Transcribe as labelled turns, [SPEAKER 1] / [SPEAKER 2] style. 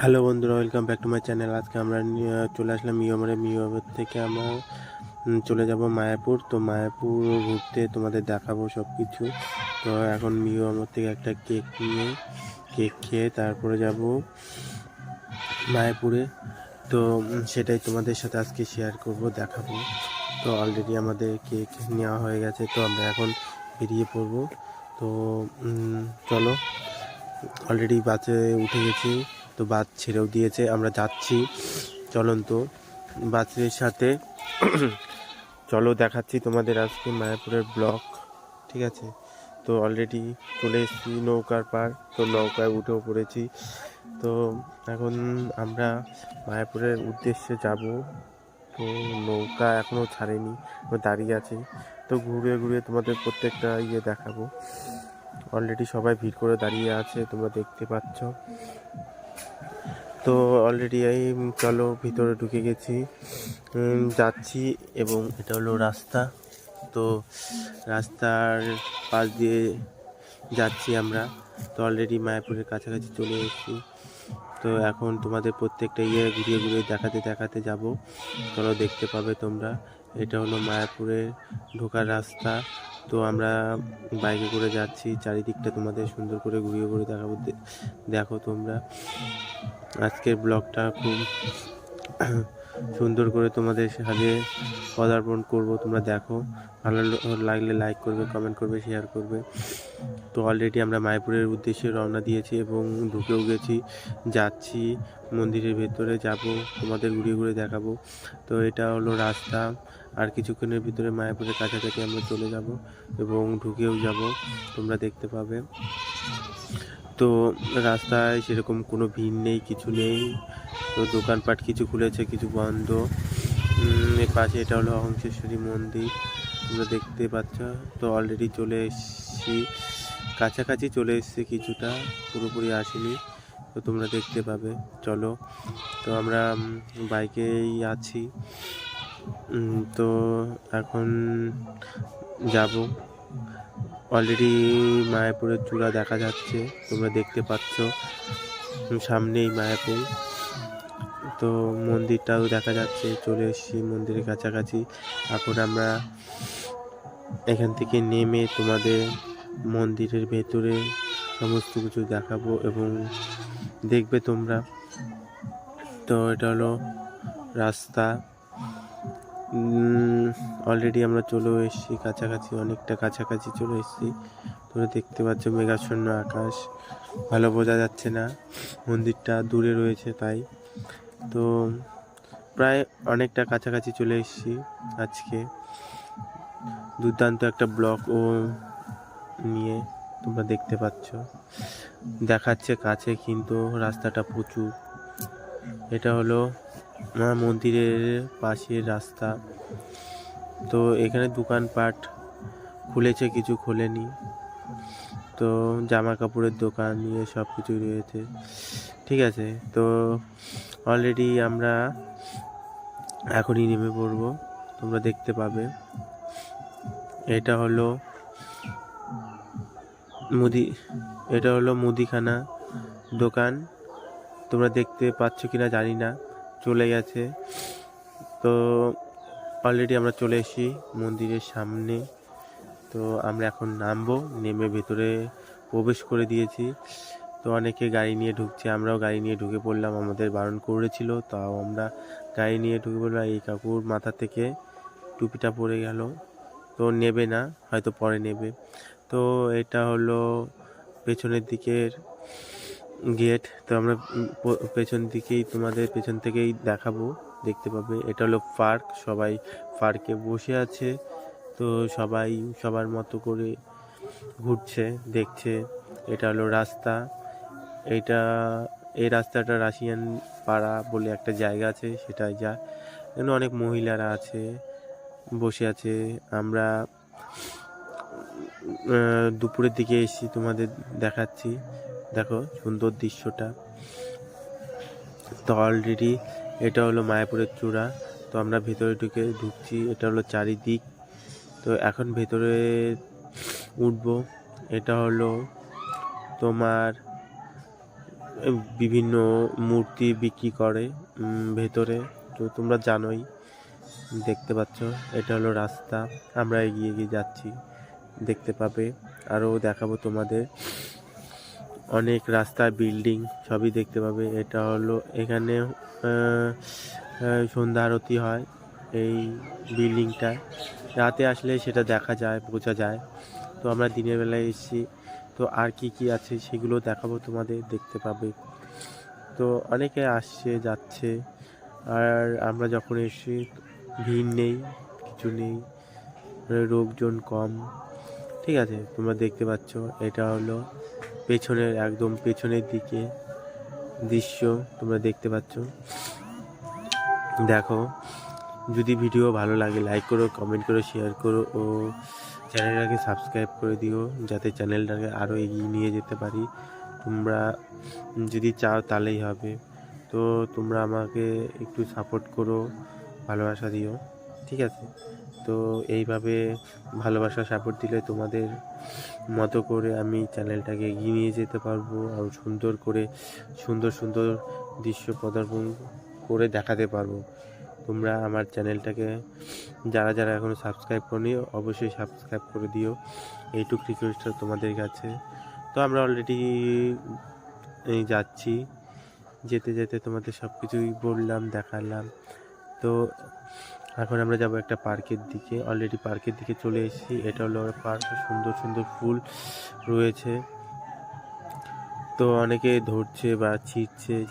[SPEAKER 1] Hello বন্ধুরা welcome back to my channel আজকে আমরা চলে আসলাম মিওমরে মিওমের থেকে আমরা চলে যাব মায়াপুর। তো মায়াপুর ঘুরতে তোমাদের দেখাবো সব কিছু তো এখন মিওমর থেকে একটা কেক নিয়ে, কেক খেয়ে তারপরে যাব মায়াপুরে। তো সেটাই তোমাদের সাথে আজকে শেয়ার করব, দেখাবো। তো অলরেডি আমাদের কেক নেওয়া হয়ে গেছে, তো আমরা এখন বেরিয়ে পড়ব। তো চলো অলরেডি বাসে উঠে গেছি। তো বাস ছেড়েও দিয়েছে, আমরা যাচ্ছি। চলন্ত বাসের সাথে। চলো দেখাচ্ছি তোমাদের আজকে মায়াপুরের ব্লক ঠিক আছে? তো অলরেডি চলে এসেছি নৌকার পার, তো নৌকায় উঠেও পড়েছি। তো এখন আমরা মায়াপুরের উদ্দেশ্যে যাব। তো নৌকা এখনও ছাড়েনি দাঁড়িয়ে আছে। তো ঘুরে ঘুরে তোমাদের প্রত্যেকটা ইয়ে দেখাবো। অলরেডি সবাই ভিড় করে দাঁড়িয়ে আছে, তোমরা দেখতে পাচ্ছ। তো অলরেডি এই চলো ভিতরে ঢুকে গেছি। যাচ্ছি এবং এটা হলো রাস্তা। তো রাস্তার পাশ দিয়ে যাচ্ছি আমরা। তো অলরেডি মায়াপুরের কাছাকাছি চলে এসেছি। তো এখন তোমাদের প্রত্যেকটা ইয়ে ঘুরিয়ে ঘুরিয়ে দেখাতে দেখাতে যাব। চলো দেখতে পাবে তোমরা। এটা হলো মায়াপুরের ঢোকার রাস্তা। তো আমরা বাইকে করে যাচ্ছি। চারিদিকটা তোমাদের সুন্দর করে ঘুরিয়ে ঘুরিয়ে দেখাবো। দেখো তোমরা। আজকের ব্লগটা খুব সুন্দর করে তোমাদের সাথে পদার্পণ করব, তোমরা দেখো। ভালো লাগলে লাইক করবে কমেন্ট করবে শেয়ার করবে। তো অলরেডি আমরা মায়াপুরের উদ্দেশ্যে রওনা দিয়েছি এবং ঢুকেও গেছি। যাচ্ছি মন্দিরের ভেতরে, যাব, তোমাদের ঘুরিয়ে ঘুরে দেখাবো। তো এটা হলো রাস্তা। আর কিছুক্ষণের ভিতরে মায়াপুরের কাছাকাছি আমরা চলে যাব এবং ঢুকেও যাব, তোমরা দেখতে পাবে। তো রাস্তায় সেরকম কোনো ভিড় নেই, কিছু নেই। তো দোকানপাট কিছু খুলেছে, কিছু বন্ধ। পাশে এটা হলো অংশেশ্বরী মন্দির, তোমরা দেখতে পাচ্ছ। তো অলরেডি চলে এসেছি, কাছাকাছি চলে এসেছি কিছুটা, পুরোপুরি আসেনি। তো তোমরা দেখতে পাবে, চলো। তো আমরা বাইকেই আছি। তো এখন যাব। অলরেডি মায়াপুরের চূড়া দেখা যাচ্ছে, তোমরা দেখতে পাচ্ছ। সামনেই মায়াপুর তো মন্দিরটাও দেখা যাচ্ছে, চলে এসেছি মন্দিরের কাছাকাছি। এখন আমরা এখান থেকে নেমে তোমাদের মন্দিরের ভেতরে সমস্ত কিছু দেখাবো এবং দেখবে তোমরা। তো এটা হলো রাস্তা। অলরেডি আমরা চলেও এসেছি, কাছাকাছি, অনেকটা কাছাকাছি চলে এসেছি। তোমরা দেখতে পাচ্ছ মেঘাচ্ছন্ন আকাশ। ভালো বোঝা যাচ্ছে না, মন্দিরটা দূরে রয়েছে তাই। তো প্রায় অনেকটা কাছাকাছি চলে এসেছি আজকে। দুর্দান্ত একটা ব্লক ও নিয়ে তোমরা দেখতে পাচ্ছ। দেখাচ্ছে কাছে কিন্তু রাস্তাটা প্রচুর। এটা হলো মা মন্দিরের পাশের রাস্তা। তো এখানে দোকানপাট খুলেছে, কিছু খোলেনি। তো জামা কাপড়ের দোকান নিয়ে সব কিছুই রয়েছে। ঠিক আছে, তো অলরেডি আমরা এখনই নেমে পড়ব, তোমরা দেখতে পাবে। এটা হলো মুদি, এটা হলো মুদিখানা দোকান। তোমরা দেখতে পাচ্ছ কিনা জানি না। চলে গেছে। তো অলরেডি আমরা চলে এসেছি মন্দিরের সামনে। তো আমরা এখন নামবো, নেমে ভেতরে প্রবেশ করে দিয়েছি। তো অনেকে গাড়ি নিয়ে ঢুকছে, আমরাও গাড়ি নিয়ে ঢুকে পড়লাম, আমাদের বারণ করেছিল, তাও আমরা গাড়ি নিয়ে ঢুকে পড়লাম। এই কাকুর মাথা থেকে টুপিটা পড়ে গেল। তো নেবে না, হয়তো পরে নেবে। তো এটা হলো পেছনের দিকের গেট তো আমরা পেছন দিকেই তোমাদের পেছন থেকেই দেখাবো, দেখতে পাবে। এটা হলো পার্ক, সবাই পার্কে বসে আছে, তো সবাই সবার মতো করে ঘুরছে, দেখছে। এটা হলো রাস্তা, এটা, এই রাস্তাটা রাশিয়ান পাড়া বলে একটা জায়গা আছে সেটাই যা, এখানে অনেক মহিলারা আছে, বসে আছে। আমরা দুপুরের দিকে এসেছি তোমাদের দেখাচ্ছি। দেখো সুন্দর দৃশ্যটা। তো অলরেডি এটা হলো মায়াপুরের চূড়া। তো আমরা ভেতরে ঢুকে ঢুকছি, এটা হলো চারিদিক। তো এখন ভেতরে উঠবো, এটা হলো তোমার বিভিন্ন মূর্তি বিক্রি করে ভেতরে। তো তোমরা জানোই, দেখতে পাচ্ছ, এটা হলো রাস্তা। আমরা এগিয়ে এগিয়ে যাচ্ছি, দেখতে পাবে। আরও দেখাবো তোমাদের। অনেক রাস্তা, বিল্ডিং সবই দেখতে পাবে। এটা হলো এখানে সন্ধ্যা আরতি হয় এই বিল্ডিংটা। রাতে আসলে সেটা দেখা যায়, বোঝা যায়। তো আমরা দিনের বেলায় এসেছি। তো আর কি কি আছে সেগুলো দেখাবো তোমাদের, দেখতে পাবে। তো অনেকে আসছে, যাচ্ছে। আর আমরা যখন এসেছি, ভিড় নেই, কিছু নেই লোকজন কম। ঠিক আছে, তোমরা দেখতে পাচ্ছ, এটা হলো পেছনের, একদম পেছনের দিকে দৃশ্য তোমরা দেখতে পাচ্ছ। দেখো, যদি ভিডিও ভালো লাগে লাইক করো কমেন্ট করো শেয়ার করো ও চ্যানেলটাকে সাবস্ক্রাইব করে দিও যাতে চ্যানেলটাকে আরও এগিয়ে নিয়ে যেতে পারি। তোমরা যদি চাও তাহলেই হবে। তো তোমরা আমাকে একটু সাপোর্ট করো, ভালোবাসা দিও, ঠিক আছে? তো এইভাবে ভালোবাসা সাপোর্ট দিলে তোমাদের মতো করে আমি চ্যানেলটাকে এগিয়ে নিয়ে যেতে পারব আর সুন্দর করে, সুন্দর সুন্দর দৃশ্য পদার্পণ করে দেখাতে পারব। তোমরা আমার চ্যানেলটাকে যারা যারা এখনও সাবস্ক্রাইব করনি, অবশ্যই সাবস্ক্রাইব করে দিও। এইটুক রিকোয়েস্টটা তোমাদের কাছে। তো আমরা অলরেডি যাচ্ছি। যেতে যেতে তোমাদের সব কিছুই বললাম, দেখালাম। তো এখন আমরা যাব একটা পার্কের দিকে। অলরেডি পার্কের দিকে চলে এসেছি। এটা হলো পার্ক। সুন্দর সুন্দর ফুল রয়েছে। তো অনেকে ধরছে বা ছিঁড়ছে